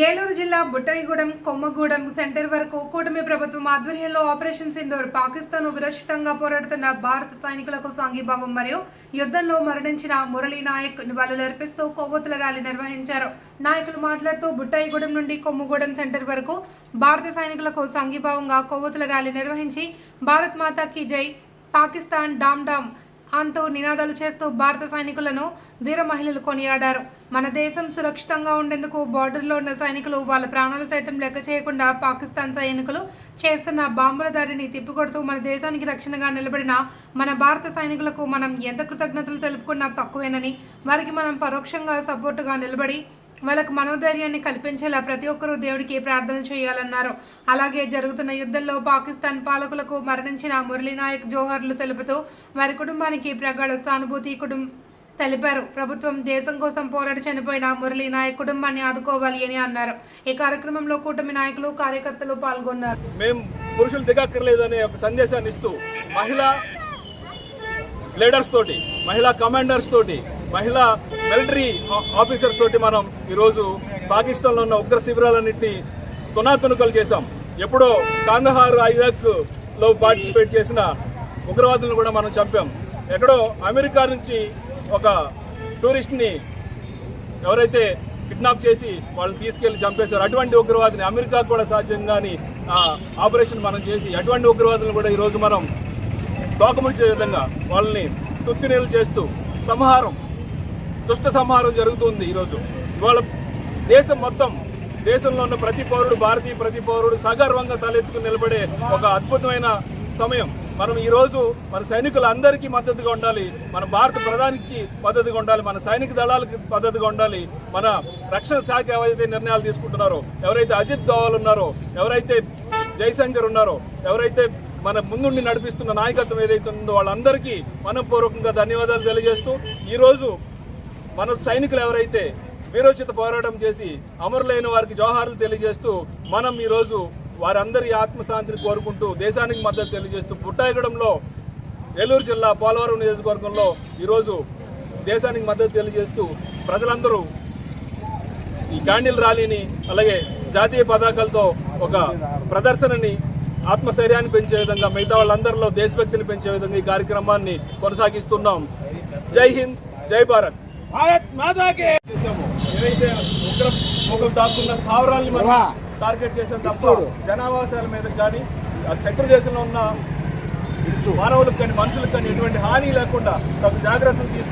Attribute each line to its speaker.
Speaker 1: ఏలూరు జిల్లా బుట్టయిగూడెం కొమ్మగూడెం సెంటర్ వరకు కూటమి ప్రభుత్వం ఆధ్వర్యంలో ఆపరేషన్ సింధూర్ పాకిస్తాన్ విరచితంగా పోరాడుతున్న భారత సైనికులకు సంఘీభావం మరియు యుద్ధంలో మరణించిన మురళీ నాయక్ నివాళులర్పిస్తూ కొవ్వొత్తుల ర్యాలీ నిర్వహించారు. నాయకులు మాట్లాడుతూ బుట్టయిగూడెం నుండి కొమ్మగూడెం సెంటర్ వరకు భారత సైనికులకు సంఘీభావంగా కొవ్వొత్తుల ర్యాలీ నిర్వహించి భారత్ మాతాకి జై పాకిస్తాన్ డామ్ డామ్ అంటూ నినాదాలు చేస్తూ భారత సైనికులను వీర మహిళలు కొనియాడారు. మన దేశం సురక్షితంగా ఉండేందుకు బార్డర్లో ఉన్న సైనికులు వాళ్ళ ప్రాణాలు సైతం లెక్క చేయకుండా పాకిస్తాన్ సైనికులు చేస్తున్న బాంబుల దాడిని తిప్పికొడుతూ మన దేశానికి రక్షణగా నిలబడిన మన భారత సైనికులకు మనం ఎంత కృతజ్ఞతలు తెలుపుకున్నా తక్కువేనని వారికి మనం పరోక్షంగా సపోర్టుగా నిలబడి వాళ్ళకు మనోధైర్యాన్ని కల్పించేలా ప్రతి ఒక్కరూ దేవుడికి ప్రార్థన చేయాలన్నారు. అలాగే జరుగుతున్న యుద్ధంలో పాకిస్తాన్ పాలకులకు మరణించిన మురళీనాయక్ జోహర్లు తెలుపుతూ వారి కుటుంబానికి ప్రగాఢ సానుభూతి కుటుంబం తెలిపారు. ప్రభుత్వం దేశం కోసం పోరాడి చనిపోయిన మురళీ నాయక్ కుటుంబాన్ని ఆదుకోవాలి అని అన్నారు. ఈ కార్యక్రమంలో కూటమి నాయకులు కార్యకర్తలు పాల్గొన్నారు.
Speaker 2: మేము పురుషులు దిగక్కర్లేదు అనే ఒక సందేశాన్ని ఇస్తూ మహిళా లీడర్స్ తోటి మహిళా కమాండర్స్ తోటి మహిళా మిలిటరీ ఆఫీసర్స్ తోటి మనం ఈరోజు పాకిస్తాన్లో ఉన్న ఉగ్ర శిబిరాలన్నింటినీ తునాతునుకలు చేశాం. ఎప్పుడో కాందహార్ ఐజాక్లో పార్టిసిపేట్ చేసిన ఉగ్రవాదులను కూడా మనం చంపాం. ఎక్కడో అమెరికా నుంచి ఒక టూరిస్ట్ని ఎవరైతే కిడ్నాప్ చేసి వాళ్ళని తీసుకెళ్ళి చంపేశారు అటువంటి ఉగ్రవాదిని అమెరికా కూడా సాధ్యం కానీ ఆ ఆపరేషన్ మనం చేసి అటువంటి ఉగ్రవాదులను కూడా ఈరోజు మనం తోకముడిచే విధంగా వాళ్ళని తుత్తినీళ్ళు చేస్తూ సంహారం దుష్ట సంహారం జరుగుతుంది ఈరోజు. ఇవాళ దేశం మొత్తం దేశంలో ఉన్న ప్రతి పౌరుడు భారతీయ ప్రతి పౌరుడు సగర్వంగా తలెత్తుకుని నిలబడే ఒక అద్భుతమైన సమయం. మనం ఈరోజు మన సైనికులందరికీ మద్దతుగా ఉండాలి. మన భారత ప్రధానికి మద్దతుగా ఉండాలి. మన సైనిక దళాలకి మద్దతుగా ఉండాలి. మన రక్షణ శాఖ ఎవరైతే నిర్ణయాలు తీసుకుంటున్నారో ఎవరైతే అజిత్ దోవల్ ఉన్నారో ఎవరైతే జైశంకర్ ఉన్నారో ఎవరైతే మన ముందుండి నడిపిస్తున్న నాయకత్వం ఏదైతే ఉందో వాళ్ళందరికీ మనపూర్వకంగా ధన్యవాదాలు తెలియజేస్తూ ఈరోజు మన సైనికులు ఎవరైతే వీరోచిత పోరాటం చేసి అమరులైన వారికి జోహార్లు తెలియజేస్తూ మనం ఈరోజు వారందరి ఆత్మశాంతిని కోరుకుంటూ దేశానికి మద్దతు తెలియజేస్తూ పుట్టాయగూడెంలో ఏలూరు జిల్లా పోలవరం నియోజకవర్గంలో ఈరోజు దేశానికి మద్దతు తెలియజేస్తూ ప్రజలందరూ ఈ గాండిల్ ర్యాలీని అలాగే జాతీయ పతాకాలతో ఒక ప్రదర్శనని ఆత్మస్థైర్యాన్ని పెంచే విధంగా మిగతా వాళ్ళందరిలో దేశభక్తిని పెంచే విధంగా ఈ కార్యక్రమాన్ని కొనసాగిస్తున్నాం. జై హింద్ జై భారత్. భారత్ మాతాకి. ఏవైతే ఉగ్ర మొగలు దాక్కున్న స్థావరాల్ని మనం టార్గెట్ చేసాం తప్ప జనావాసాల మీద కానీ శత్రు దేశంలో ఉన్న మానవులకు కానీ మనుషులకు కానీ ఎటువంటి హాని లేకుండా తగు జాగ్రత్తలు తీసుకు